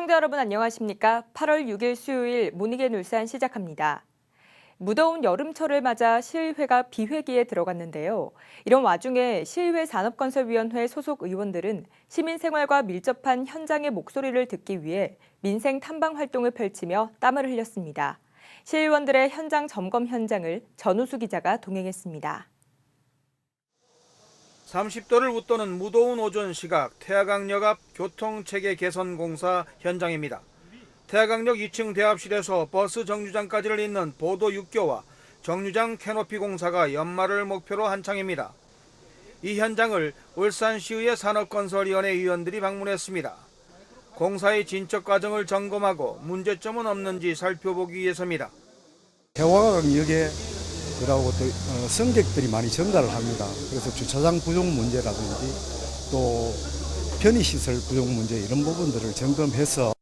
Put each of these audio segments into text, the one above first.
시청자 여러분 안녕하십니까? 8월 6일 수요일 모닝의 울산 시작합니다. 무더운 여름철을 맞아 시의회가 비회기에 들어갔는데요. 이런 와중에 시의회 산업건설위원회 소속 의원들은 시민 생활과 밀접한 현장의 목소리를 듣기 위해 민생 탐방 활동을 펼치며 땀을 흘렸습니다. 시의원들의 현장 점검 현장을 전우수 기자가 동행했습니다. 30도를 웃도는 무더운 오전 시각 태화강역 앞 교통체계 개선 공사 현장입니다. 태화강역 2층 대합실에서 버스 정류장까지를 잇는 보도 6교와 정류장 캐노피 공사가 연말을 목표로 한창입니다. 이 현장을 울산시의회 산업건설위원회 위원들이 방문했습니다. 공사의 진척 과정을 점검하고 문제점은 없는지 살펴보기 위해서입니다. 태화강역에 그러고 또 어, 승객들이 많이 증가를 합니다. 그래서 주차장 부족 문제라든지 또 편의시설 부족 문제 이런 부분들을 점검해서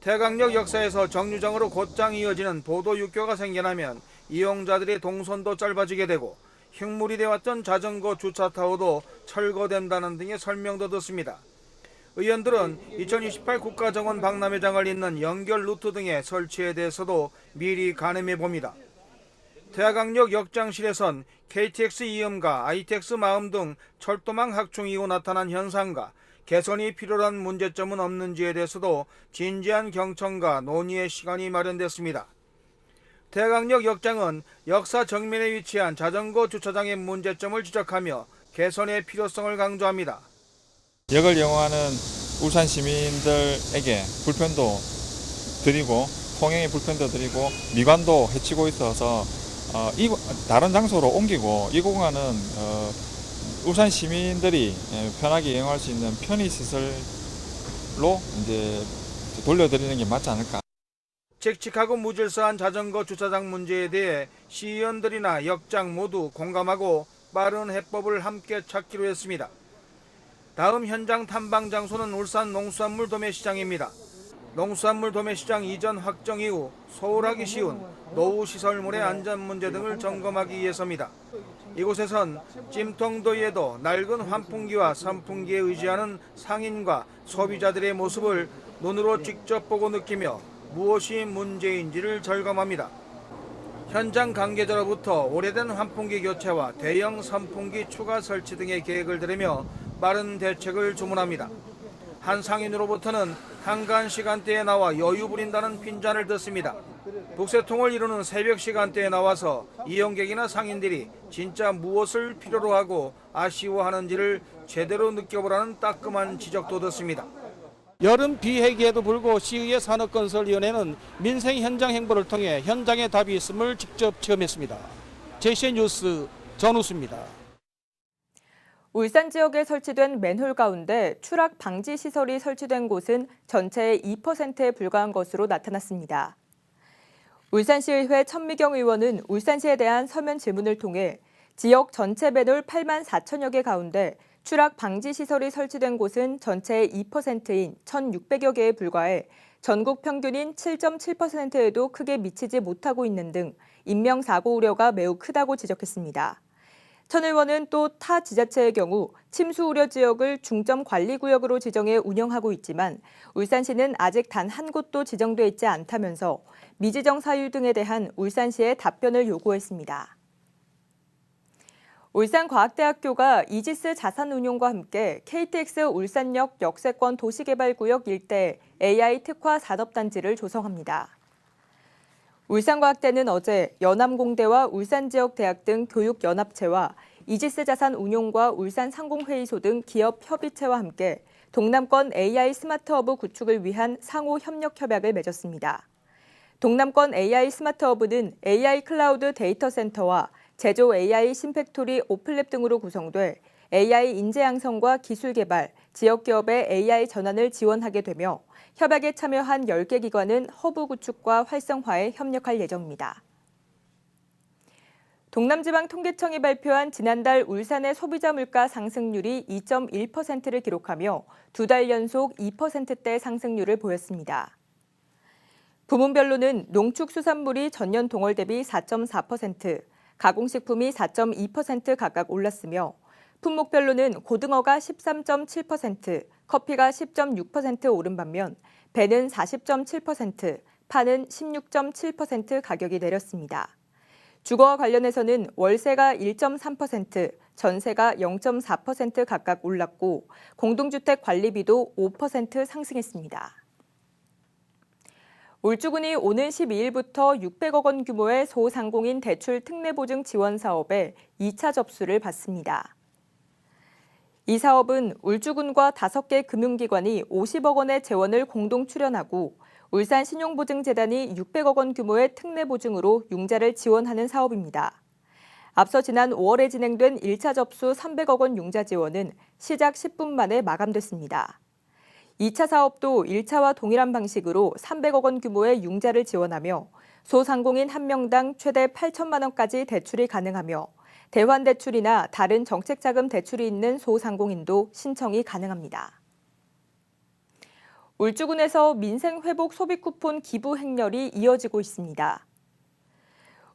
태강역 역사에서 정류장으로 곧장 이어지는 보도 육교가 생겨나면 이용자들의 동선도 짧아지게 되고 흉물이 되었던 자전거 주차 타워도 철거된다는 등의 설명도 듣습니다. 의원들은 2028 국가정원 박람회장을 잇는 연결 루트 등의 설치에 대해서도 미리 가늠해 봅니다. 태화강역 역장실에선 KTX 이음과 ITX 마음 등 철도망 확충 이후 나타난 현상과 개선이 필요한 문제점은 없는지에 대해서도 진지한 경청과 논의의 시간이 마련됐습니다. 태강역 역장은 역사 정면에 위치한 자전거 주차장의 문제점을 지적하며 개선의 필요성을 강조합니다. 역을 이용하는 울산 시민들에게 불편도 드리고 통행의 불편도 드리고 미관도 해치고 있어서 어, 이 다른 장소로 옮기고 이 공간은 어, 울산 시민들이 예, 편하게 이용할 수 있는 편의 시설로 이제 돌려드리는 게 맞지 않을까. 칙칙하고 무질서한 자전거 주차장 문제에 대해 시의원들이나 역장 모두 공감하고 빠른 해법을 함께 찾기로 했습니다. 다음 현장 탐방 장소는 울산 농수산물 도매시장입니다. 농수산물 도매시장 이전 확정 이후 소홀하기 쉬운 노후 시설물의 안전 문제 등을 점검하기 위해서입니다. 이곳에선 찜통더위에도 낡은 환풍기와 선풍기에 의지하는 상인과 소비자들의 모습을 눈으로 직접 보고 느끼며 무엇이 문제인지를 절감합니다. 현장 관계자로부터 오래된 환풍기 교체와 대형 선풍기 추가 설치 등의 계획을 들으며 빠른 대책을 주문합니다. 한 상인으로부터는 한간 시간대에 나와 여유 부린다는 핀잔을 듣습니다. 북새통을 이루는 새벽 시간대에 나와서 이용객이나 상인들이 진짜 무엇을 필요로 하고 아쉬워하는지를 제대로 느껴보라는 따끔한 지적도 듣습니다. 여름 비회기에도 불구 시의회 산업건설위원회는 민생 현장 행보를 통해 현장의 답이 있음을 직접 체험했습니다. 제시의 뉴스 전우수입니다. 울산 지역에 설치된 맨홀 가운데 추락 방지 시설이 설치된 곳은 전체의 2%에 불과한 것으로 나타났습니다. 울산시의회 천미경 의원은 울산시에 대한 서면 질문을 통해 지역 전체 맨홀 8만 4천여 개 가운데 추락 방지 시설이 설치된 곳은 전체의 2%인 1,600여 개에 불과해 전국 평균인 7.7%에도 크게 미치지 못하고 있는 등 인명사고 우려가 매우 크다고 지적했습니다. 천 의원은 또 타 지자체의 경우 침수 우려 지역을 중점 관리 구역으로 지정해 운영하고 있지만 울산시는 아직 단 한 곳도 지정돼 있지 않다면서 미지정 사유 등에 대한 울산시의 답변을 요구했습니다. 울산과학대학교가 이지스 자산운용과 함께 KTX 울산역 역세권 도시개발구역 일대 AI 특화 산업단지를 조성합니다. 울산과학대는 어제 연암공대와 울산지역대학 등 교육연합체와 이지스 자산 운용과 울산 상공회의소 등 기업 협의체와 함께 동남권 AI 스마트허브 구축을 위한 상호 협력 협약을 맺었습니다. 동남권 AI 스마트허브는 AI 클라우드 데이터 센터와 제조 AI 심팩토리 오플랩 등으로 구성돼 AI 인재 양성과 기술 개발, 지역 기업의 AI 전환을 지원하게 되며 협약에 참여한 10개 기관은 허브 구축과 활성화에 협력할 예정입니다. 동남지방통계청이 발표한 지난달 울산의 소비자 물가 상승률이 2.1%를 기록하며 두 달 연속 2%대 상승률을 보였습니다. 부문별로는 농축수산물이 전년 동월 대비 4.4%, 가공식품이 4.2% 각각 올랐으며 품목별로는 고등어가 13.7%, 커피가 10.6% 오른 반면 배는 40.7%, 파는 16.7% 가격이 내렸습니다. 주거와 관련해서는 월세가 1.3%, 전세가 0.4% 각각 올랐고 공동주택 관리비도 5% 상승했습니다. 울주군이 오는 12일부터 600억 원 규모의 소상공인 대출 특례 보증 지원 사업에 2차 접수를 받습니다. 이 사업은 울주군과 5개 금융기관이 50억 원의 재원을 공동 출연하고 울산 신용보증재단이 600억 원 규모의 특례 보증으로 융자를 지원하는 사업입니다. 앞서 지난 5월에 진행된 1차 접수 300억 원 융자 지원은 시작 10분 만에 마감됐습니다. 2차 사업도 1차와 동일한 방식으로 300억 원 규모의 융자를 지원하며 소상공인 1명당 최대 8천만 원까지 대출이 가능하며 대환대출이나 다른 정책자금 대출이 있는 소상공인도 신청이 가능합니다. 울주군에서 민생회복 소비쿠폰 기부 행렬이 이어지고 있습니다.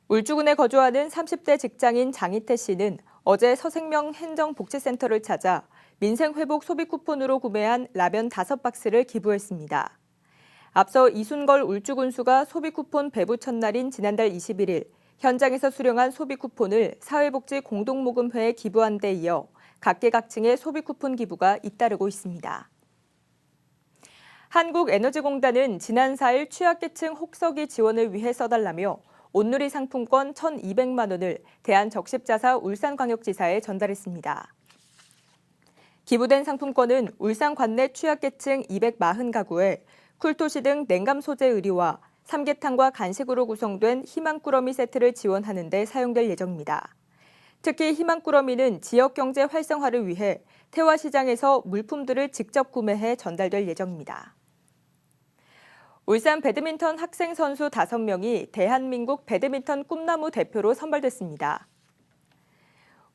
울주군에 거주하는 30대 직장인 장희태 씨는 어제 서생명 행정복지센터를 찾아 민생회복 소비쿠폰으로 구매한 라면 5박스를 기부했습니다. 앞서 이순걸 울주군수가 소비쿠폰 배부 첫날인 지난달 21일 현장에서 수령한 소비 쿠폰을 사회복지 공동모금회에 기부한 데 이어 각계각층의 소비 쿠폰 기부가 잇따르고 있습니다. 한국에너지공단은 지난 4일 취약계층 혹서기 지원을 위해 써달라며 온누리 상품권 1,200만 원을 대한적십자사 울산광역지사에 전달했습니다. 기부된 상품권은 울산 관내 취약계층 240가구에 쿨토시 등 냉감 소재 의류와 삼계탕과 간식으로 구성된 희망꾸러미 세트를 지원하는 데 사용될 예정입니다. 특히 희망꾸러미는 지역 경제 활성화를 위해 태화시장에서 물품들을 직접 구매해 전달될 예정입니다. 울산 배드민턴 학생 선수 5명이 대한민국 배드민턴 꿈나무 대표로 선발됐습니다.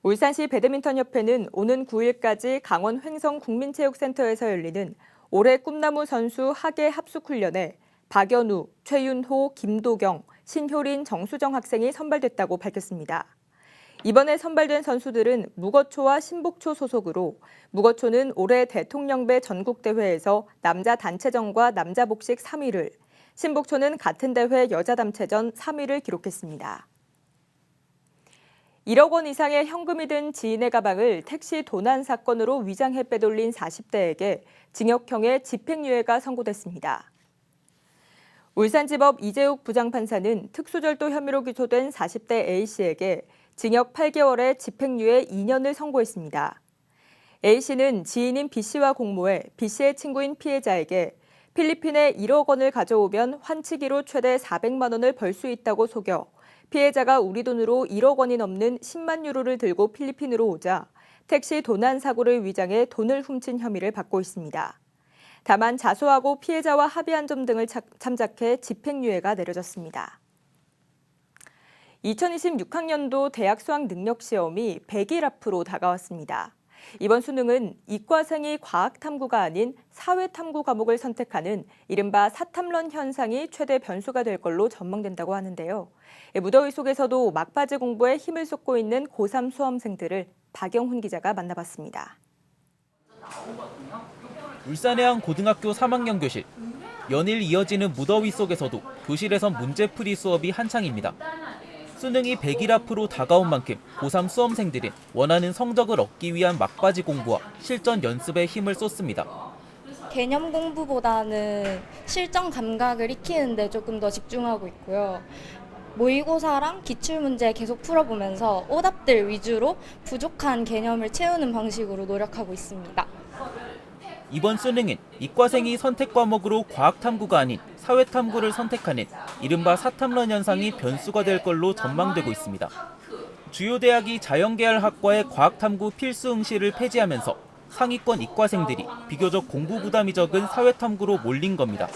울산시 배드민턴협회는 오는 9일까지 강원 횡성 국민체육센터에서 열리는 올해 꿈나무 선수 하계 합숙 훈련에 박연우, 최윤호, 김도경, 신효린, 정수정 학생이 선발됐다고 밝혔습니다. 이번에 선발된 선수들은 무거초와 신복초 소속으로 무거초는 올해 대통령배 전국대회에서 남자 단체전과 남자 복식 3위를, 신복초는 같은 대회 여자 단체전 3위를 기록했습니다. 1억 원 이상의 현금이 든 지인의 가방을 택시 도난 사건으로 위장해 빼돌린 40대에게 징역형의 집행유예가 선고됐습니다. 울산지법 이재욱 부장판사는 특수절도 혐의로 기소된 40대 A씨에게 징역 8개월에 집행유예 2년을 선고했습니다. A씨는 지인인 B씨와 공모해 B씨의 친구인 피해자에게 필리핀에 1억 원을 가져오면 환치기로 최대 400만 원을 벌 수 있다고 속여 피해자가 우리 돈으로 1억 원이 넘는 10만 유로를 들고 필리핀으로 오자 택시 도난 사고를 위장해 돈을 훔친 혐의를 받고 있습니다. 다만 자수하고 피해자와 합의한 점 등을 참작해 집행유예가 내려졌습니다. 2026학년도 대학 수학 능력 시험이 100일 앞으로 다가왔습니다. 이번 수능은 이과생이 과학 탐구가 아닌 사회 탐구 과목을 선택하는 이른바 사탐런 현상이 최대 변수가 될 걸로 전망된다고 하는데요. 무더위 속에서도 막바지 공부에 힘을 쏟고 있는 고3 수험생들을 박영훈 기자가 만나봤습니다. 울산의 한 고등학교 3학년 교실. 연일 이어지는 무더위 속에서도 교실에선 문제풀이 수업이 한창입니다. 수능이 100일 앞으로 다가온 만큼 고3 수험생들은 원하는 성적을 얻기 위한 막바지 공부와 실전 연습에 힘을 쏟습니다. 개념 공부보다는 실전 감각을 익히는데 조금 더 집중하고 있고요. 모의고사랑 기출문제 계속 풀어보면서 오답들 위주로 부족한 개념을 채우는 방식으로 노력하고 있습니다. 이번 수능은 이과생이 선택 과목으로 과학 탐구가 아닌 사회 탐구를 선택하는 이른바 사탐런 현상이 변수가 될 걸로 전망되고 있습니다. 주요 대학이 자연계열학과의 과학 탐구 필수 응시를 폐지하면서 상위권 이과생들이 비교적 공부 부담이 적은 사회 탐구로 몰린 겁니다.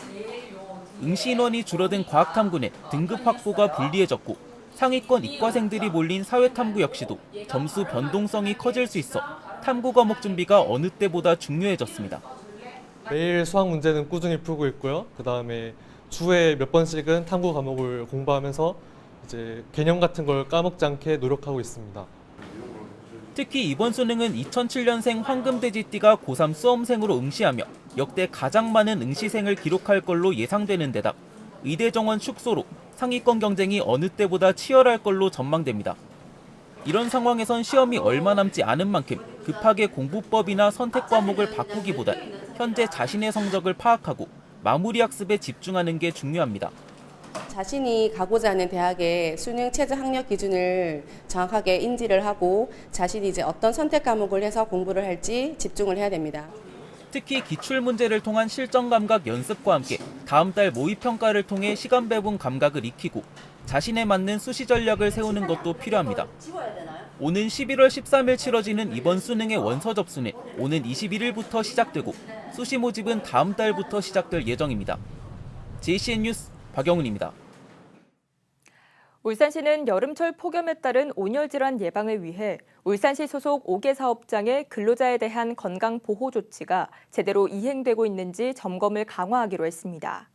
응시 인원이 줄어든 과학 탐구는 등급 확보가 불리해졌고 상위권 이과생들이 몰린 사회 탐구 역시도 점수 변동성이 커질 수 있어 탐구 과목 준비가 어느 때보다 중요해졌습니다. 매일 수학 문제는 꾸준히 풀고 있고요. 그 다음에 주에 몇 번씩은 탐구 과목을 공부하면서 이제 개념 같은 걸 까먹지 않게 노력하고 있습니다. 특히 이번 수능은 2007년생 황금돼지띠가 고3 수험생으로 응시하며 역대 가장 많은 응시생을 기록할 걸로 예상되는 데다 의대 정원 축소로 상위권 경쟁이 어느 때보다 치열할 걸로 전망됩니다. 이런 상황에선 시험이 얼마 남지 않은 만큼 급하게 공부법이나 선택 과목을 바꾸기보단 현재 자신의 성적을 파악하고 마무리 학습에 집중하는 게 중요합니다. 자신이 가고자 하는 대학의 수능 최저 학력 기준을 정확하게 인지를 하고 자신이 이제 어떤 선택 과목을 해서 공부를 할지 집중을 해야 됩니다. 특히 기출 문제를 통한 실전 감각 연습과 함께 다음 달 모의 평가를 통해 시간 배분 감각을 익히고 자신에 맞는 수시 전략을 세우는 것도 필요합니다. 오는 11월 13일 치러지는 이번 수능의 원서 접수는 오는 21일부터 시작되고 수시 모집은 다음 달부터 시작될 예정입니다. JCN 뉴스 박영훈입니다. 울산시는 여름철 폭염에 따른 온열 질환 예방을 위해 울산시 소속 5개 사업장의 근로자에 대한 건강 보호 조치가 제대로 이행되고 있는지 점검을 강화하기로 했습니다.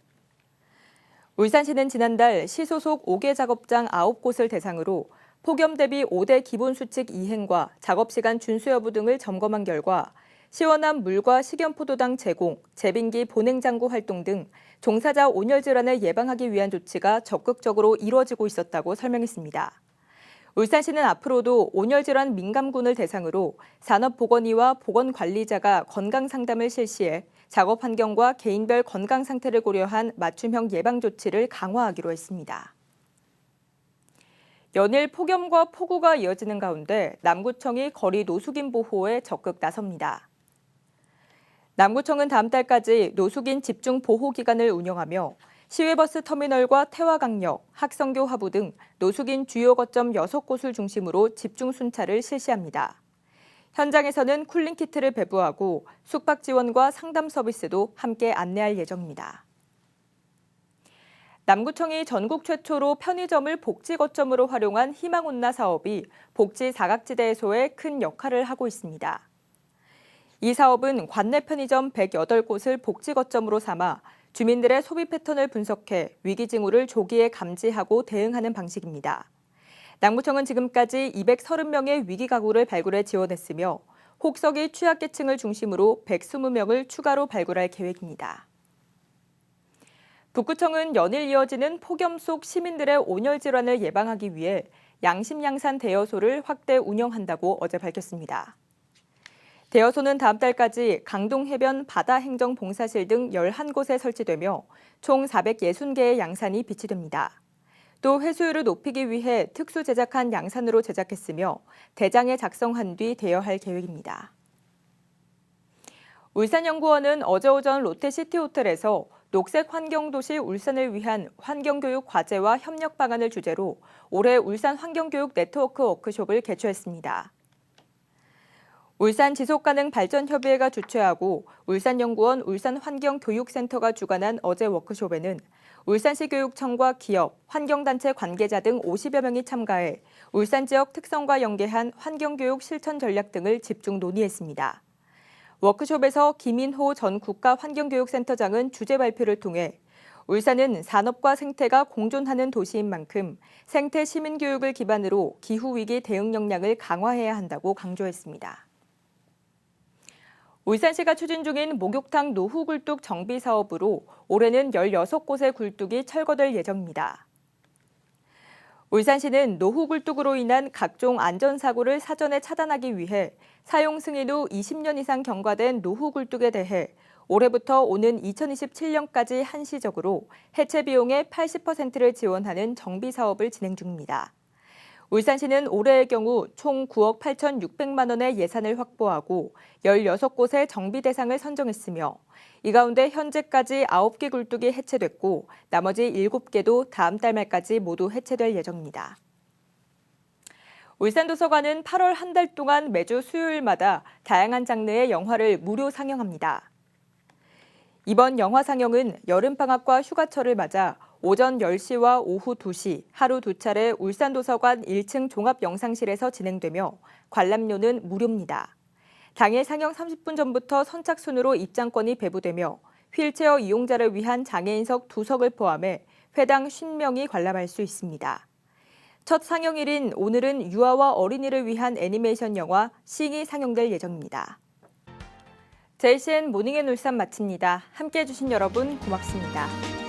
울산시는 지난달 시 소속 5개 작업장 9곳을 대상으로 폭염 대비 5대 기본 수칙 이행과 작업 시간 준수 여부 등을 점검한 결과 시원한 물과 식염포도당 제공, 제빙기 보냉 장구 활동 등 종사자 온열 질환을 예방하기 위한 조치가 적극적으로 이루어지고 있었다고 설명했습니다. 울산시는 앞으로도 온열 질환 민감군을 대상으로 산업보건의와 보건관리자가 건강 상담을 실시해 작업 환경과 개인별 건강 상태를 고려한 맞춤형 예방 조치를 강화하기로 했습니다. 연일 폭염과 폭우가 이어지는 가운데 남구청이 거리 노숙인 보호에 적극 나섭니다. 남구청은 다음 달까지 노숙인 집중 보호 기간을 운영하며 시외버스 터미널과 태화강역, 학성교 하부 등 노숙인 주요 거점 6곳을 중심으로 집중 순찰을 실시합니다. 현장에서는 쿨링 키트를 배부하고 숙박 지원과 상담 서비스도 함께 안내할 예정입니다. 남구청이 전국 최초로 편의점을 복지 거점으로 활용한 희망온나 사업이 복지 사각지대 해소에 큰 역할을 하고 있습니다. 이 사업은 관내 편의점 108곳을 복지 거점으로 삼아 주민들의 소비 패턴을 분석해 위기 징후를 조기에 감지하고 대응하는 방식입니다. 남구청은 지금까지 230명의 위기 가구를 발굴해 지원했으며 혹석이 취약계층을 중심으로 120명을 추가로 발굴할 계획입니다. 북구청은 연일 이어지는 폭염 속 시민들의 온열 질환을 예방하기 위해 양심양산 대여소를 확대 운영한다고 어제 밝혔습니다. 대여소는 다음 달까지 강동 해변 바다 행정 봉사실 등 11곳에 설치되며 총 460개의 양산이 비치됩니다. 또 회수율을 높이기 위해 특수 제작한 양산으로 제작했으며 대장에 작성한 뒤 대여할 계획입니다. 울산연구원은 어제 오전 롯데시티호텔에서 녹색 환경도시 울산을 위한 환경교육 과제와 협력 방안을 주제로 올해 울산 환경교육 네트워크 워크숍을 개최했습니다. 울산 지속가능 발전협의회가 주최하고 울산연구원 울산환경교육센터가 주관한 어제 워크숍에는 울산시 교육청과 기업, 환경단체 관계자 등 50여 명이 참가해 울산 지역 특성과 연계한 환경교육 실천 전략 등을 집중 논의했습니다. 워크숍에서 김인호 전 국가환경교육센터장은 주제 발표를 통해 울산은 산업과 생태가 공존하는 도시인 만큼 생태 시민교육을 기반으로 기후위기 대응 역량을 강화해야 한다고 강조했습니다. 울산시가 추진 중인 목욕탕 노후 굴뚝 정비 사업으로 올해는 16곳의 굴뚝이 철거될 예정입니다. 울산시는 노후 굴뚝으로 인한 각종 안전사고를 사전에 차단하기 위해 사용 승인 후 20년 이상 경과된 노후 굴뚝에 대해 올해부터 오는 2027년까지 한시적으로 해체 비용의 80%를 지원하는 정비 사업을 진행 중입니다. 울산시는 올해의 경우 총 9억 8,600만 원의 예산을 확보하고 16곳의 정비 대상을 선정했으며 이 가운데 현재까지 9개 굴뚝이 해체됐고 나머지 7개도 다음 달 말까지 모두 해체될 예정입니다. 울산도서관은 8월 한 달 동안 매주 수요일마다 다양한 장르의 영화를 무료 상영합니다. 이번 영화 상영은 여름방학과 휴가철을 맞아 오전 10시와 오후 2시 하루 두 차례 울산도서관 1층 종합영상실에서 진행되며 관람료는 무료입니다. 당일 상영 30분 전부터 선착순으로 입장권이 배부되며 휠체어 이용자를 위한 장애인석 두석을 포함해 회당 50명이 관람할 수 있습니다. 첫 상영일인 오늘은 유아와 어린이를 위한 애니메이션 영화 싱이 상영될 예정입니다. JCN 모닝앤 울산 마칩니다. 함께해 주신 여러분 고맙습니다.